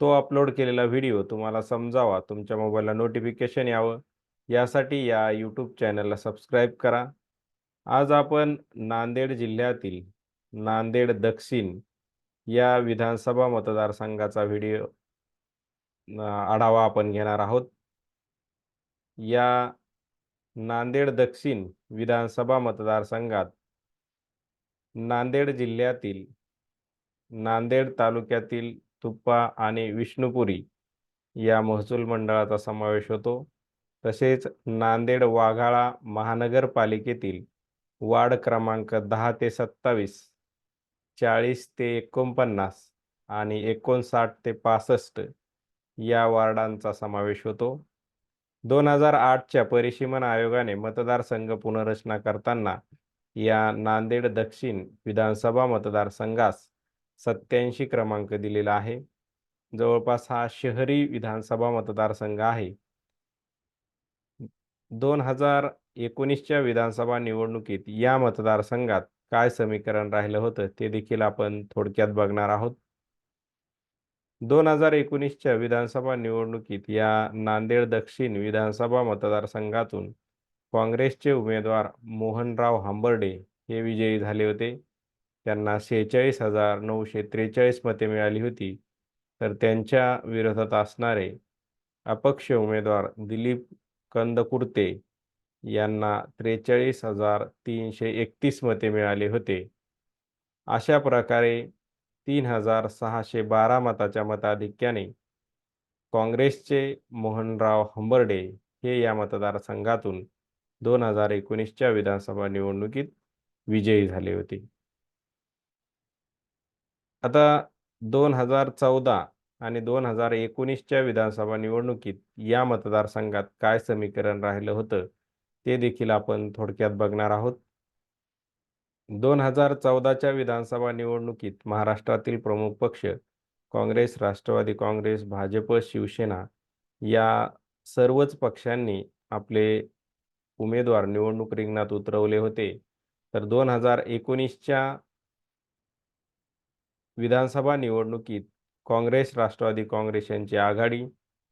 तो अपलोड केलेला व्हिडिओ तुम्हाला समजावा. तुमच्या मोबाईलला नोटिफिकेशन यावं. यासाठी या यूट्यूब चॅनलला सबस्क्राईब करा. आज आपण नांदेड जिल्ह्यातील नांदेड दक्षिण या विधानसभा मतदारसंघाचा व्हिडिओ आढावा आपण घेणार आहोत. या नांदेड दक्षिण विधानसभा मतदारसंघात नांदेड जिल्ह्यातील नांदेड तालुक्यातील तुप्पा आणि विष्णुपुरी या महसूल मंडळाचा समावेश होतो. तसेच नांदेड वाघाळा महानगरपालिकेतील वार्ड क्रमांक दहा ते सत्तावीस चाळीस ते एकोणपन्नास आणि एकोणसाठ ते पासष्ट या वार्डांचा समावेश होतो. दोन हजार आठच्या परिसीमन आयोगाने मतदारसंघ पुनर्रचना करताना या नांदेड दक्षिण विधानसभा मतदारसंघास सत्याऐंशी क्रमांक दिलेला आहे. जवळपास हा शहरी विधानसभा मतदारसंघ आहे. दोन हजार एकोणीसच्या विधानसभा निवडणुकीत या मतदारसंघात काय समीकरण राहिलं होतं ते देखील आपण थोडक्यात बघणार आहोत. दोन हजार एकोणीसच्या विधानसभा निवडणुकीत या नांदेड दक्षिण विधानसभा मतदारसंघातून काँग्रेसचे उमेदवार मोहनराव हांबर्डे हे विजयी झाले होते. त्यांना सेहेचाळीस हजार नऊशे त्रेचाळीस मते मिळाली होती. तर त्यांच्या विरोधात असणारे अपक्ष उमेदवार दिलीप कंदकुर्ते यांना त्रेचाळीस हजार तीनशे एकतीस मते मिळाले होते. अशा प्रकारे तीन हजार सहाशे बारा मताच्या मताधिक्याने काँग्रेसचे मोहनराव हंबर्डे हे या मतदारसंघातून दोन हजार एकोणीसच्या विधानसभा निवडणुकीत विजयी झाले होते. आता दोन हजार चौदा आणि दोन हजार एकोणीसच्या विधानसभा निवडणुकीत या मतदारसंघात काय समीकरण राहिलं होतं ते देखील आपण थोडक्यात बघणार आहोत. दोन हजार चौदाच्या विधानसभा निवडणुकीत महाराष्ट्रातील प्रमुख पक्ष काँग्रेस राष्ट्रवादी काँग्रेस भाजप शिवसेना या सर्वच पक्षांनी आपले उमेदवार निवडणूक रिंगणात उतरवले होते. तर दोन हजार एकोणीसच्या विधानसभा निवडणुकीत काँग्रेस राष्ट्रवादी काँग्रेस यांची आघाडी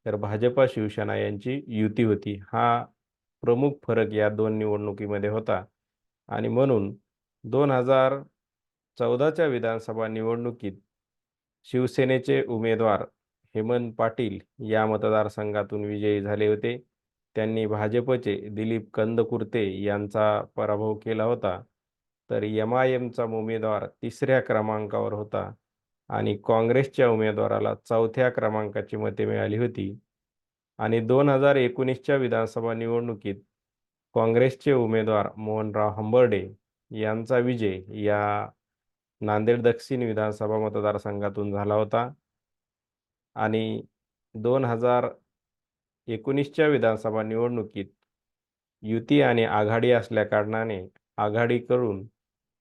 तर भाजपा शिवसेना यांची युती होती. हा प्रमुख फरक या दोन निवडणुकीमध्ये होता. आणि म्हणून दोन हजार चौदाच्या विधानसभा निवडणुकीत शिवसेनेचे उमेदवार हेमंत पाटील या मतदारसंघातून विजयी झाले होते. त्यांनी भाजपचे दिलीप कंदकुर्ते यांचा पराभव केला होता. तर एम आय एमचा उमेदवार तिसऱ्या क्रमांकावर होता आणि काँग्रेसच्या उमेदवाराला चौथ्या क्रमांकाची मते मिळाली होती. आणि दोन हजार एकोणीसच्या विधानसभा निवडणुकीत काँग्रेसचे उमेदवार मोहनराव हंबर्डे यांचा विजय या नांदेड दक्षिण विधानसभा मतदारसंघातून झाला होता. आणि दोन हजार एकोणीसच्या विधानसभा निवडणुकीत युती आणि आघाडी असल्या कारणाने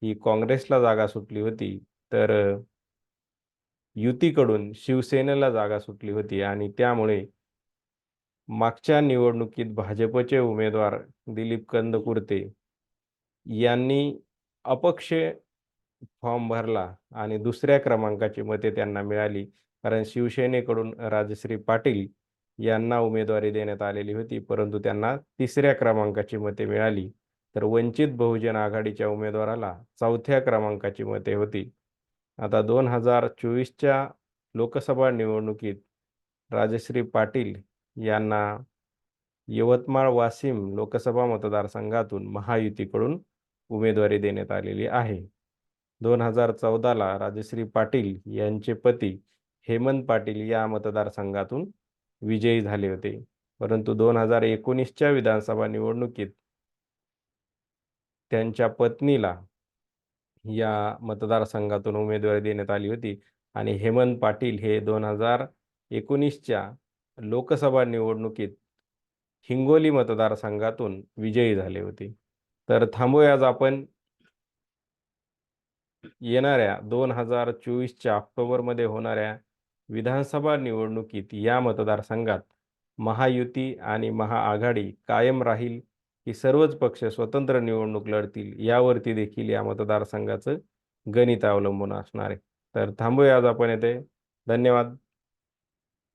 ही काँग्रेसला जागा सुटली होती तर युतीकडून शिवसेनेला जागा सुटली होती आणि त्यामुळे मागच्या निवडणुकीत भाजपचे उमेदवार दिलीप कंदकुर्ते यांनी अपक्ष फॉर्म भरला आणि दुसऱ्या क्रमांकाची मते त्यांना मिळाली. कारण शिवसेनेकडून राजश्री पाटील यांना उमेदवारी देण्यात आलेली होती परंतु त्यांना तिसऱ्या क्रमांकाची मते मिळाली. तर वंचित बहुजन आघाडीच्या उमेदवाराला चौथ्या क्रमांकाची मते होती. आता दोन हजार चोवीसच्या लोकसभा निवडणुकीत राजश्री पाटील यांना यवतमाळ वाशिम लोकसभा मतदारसंघातून महायुतीकडून उमेदवारी देण्यात आलेली आहे. दोन हजार चौदाला राजश्री पाटील यांचे पती हेमंत पाटील या मतदारसंघातून विजयी झाले होते. परंतु दोन हजार एकोणीसच्या विधानसभा निवडणुकीत त्यांच्या पत्नीला या मतदारसंघातून उमेदवारी देण्यात आली होती. आणि हेमंत पाटील हे दोन हजार एकोणीसच्या लोकसभा निवडणुकीत हिंगोली मतदारसंघातून विजयी झाले होते. तर थांबूया आज आपण येणाऱ्या दोन हजार चोवीसच्या ऑक्टोबरमध्ये होणाऱ्या विधानसभा निवडणुकीत या मतदारसंघात महायुती आणि महाआघाडी कायम राहील की सर्वच पक्ष स्वतंत्र निवडणूक लढतील यावरती देखील या मतदारसंघाचं गणित अवलंबून असणार आहे. तर थांबूया आज आपण येथे. धन्यवाद.